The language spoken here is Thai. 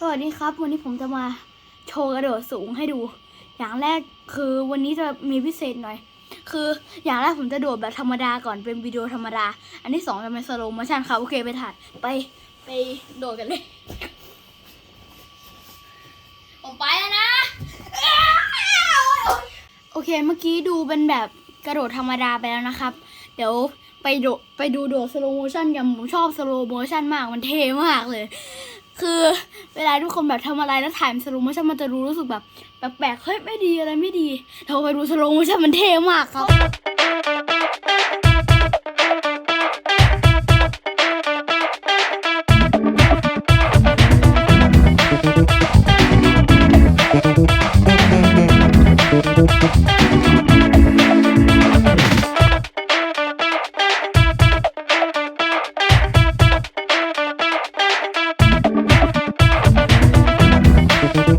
สวัสดีครับ วันนี้ผมจะมาโชว์กระโดดสูงให้ดู อย่างแรกคือวันนี้จะมีพิเศษหน่อย คืออย่างแรกผมจะโดดแบบธรรมดาก่อนเป็นวิดีโอธรรมดา อันที่สองจะเป็นสโลโมชั่นครับโอเคไปถ่ายไปไปโดดกันเลย ผมไปแล้วนะ โอเคเมื่อกี้ดูเป็นแบบกระโดดธรรมดาไปแล้วนะครับ เดี๋ยวไปโดไปดูโดดสโลโมชั่นกันผมชอบสโลโมชั่นมากมันเท่มากเลย คือเวลาทุกคนแบบทำอะไรแล้วถ่ายสโลโมชั่นมันจะรู้รู้สึกแบบแปลกๆเฮ้ยไม่ดีอะไรไม่ดีเราไปดูสโลโมชั่นมันเท่มากครับ thank you